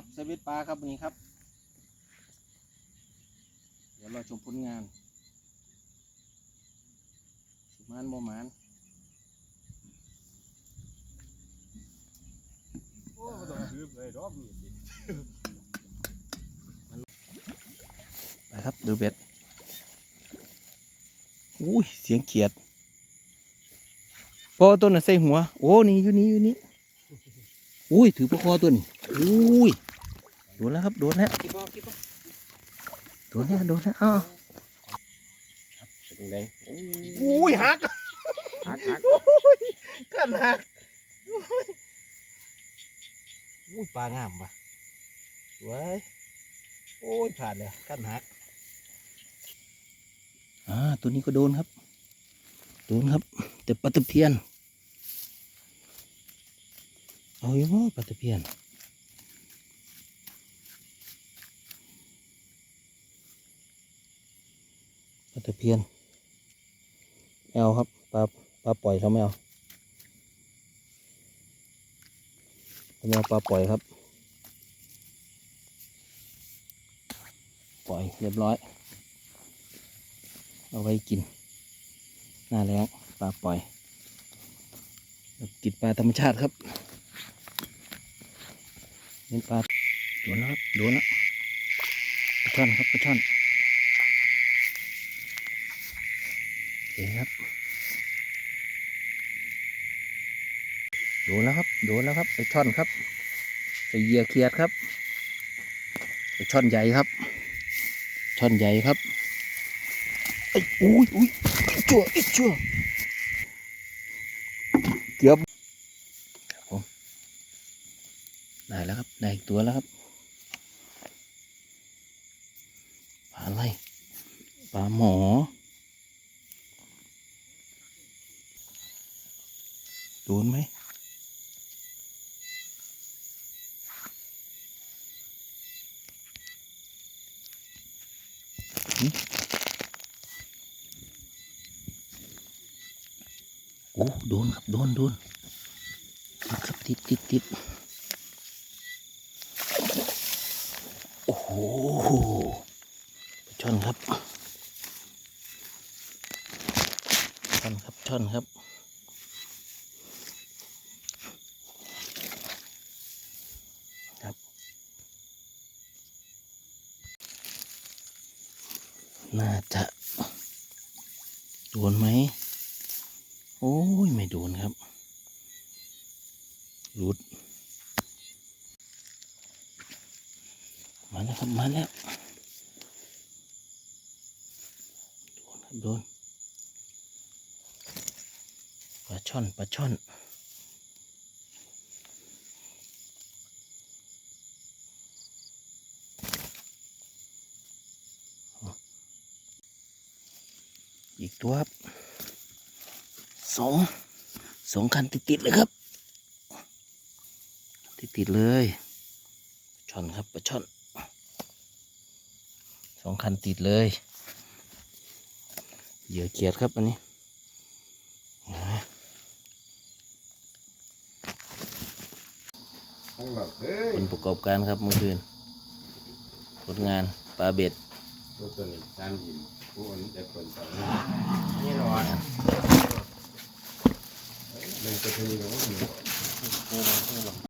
ครับเซเว่นปลาครับวันนี้ครับ เดี๋ยวเราชมผลงานสิมานโมมานโอ้บ่ต้องซื้อเลยดอกนี่สิไปครับดูเบ็ดอุ้ยเสียงเขียดพอตัวน่ะใส่หัว โอ้ นี่อยู่นี่อยู่นี่ อุ้ย ถือปลาคอตัวนี้อุ้ย โดนแล้วครับโดนแล้วคิดบ่คิดบ่โดนแล้วโดนแล้วอ้าวเป็นไงอุ้ยหักหักหักกันหักอุ้ยปลางามว่ะสวยโอ้ยผ่านเลยกันหักอ่าตัวนี้ก็โดนครับ โดนครับ แต่ปลาตะเพียน เอาอยู่บ่ปลาตะเพียน ปลา ตะเพียนไม่เอาครับปลาปลาปล่อยเขาไม่เอาเขาไม่เอาปลาปล่อยครับ ปล่อยเรียบร้อย เอาไว้กิน หน้าแรงปลาปล่อยกินปลาธรรมชาติครับเป็นปลาโดนแล้วครับโดนแล้วปลาช่อนครับปลาช่อนโอ เคครับ โดนแล้วครับ โดนแล้วครับปลาช่อนครับไปเหยียเขียดครับปลาช่อนใหญ่ครับ ช่อนใหญ่ครับไอ้อุ้ยอุ้ยจั่วไอ้จั่วเกือบครับผมได้แล้วครับ ได้อีกตัวแล้วครับปลาอะไรปลาหมอ โดนไหมโอ้โดนครับ โดนโดนติดครับติดติดติดโอ้โหช่อนครับช่อนครับช่อนครับครับ น่าจะ โดนไหม โอ้ย ไม่โดนครับหลุด มาแล้วครับ มาแล้ว โดนครับ โดน ปลาช่อน ปลาช่อน อีกตัวครับสองสองคันติดๆเลยครับ ติดๆเลยช่อนครับปลาช่อนสองคันติดเลยเหยื่อเขียดครับอันนี้นะทั้งหมดเอ้ยผลประกอบการครับเมื่อคืนผลงานปลาเบ็ดตัวนี้สามยิ้ม ผู้อันจะคนต่อนี่หรอเล่นตัวนี้เนาะ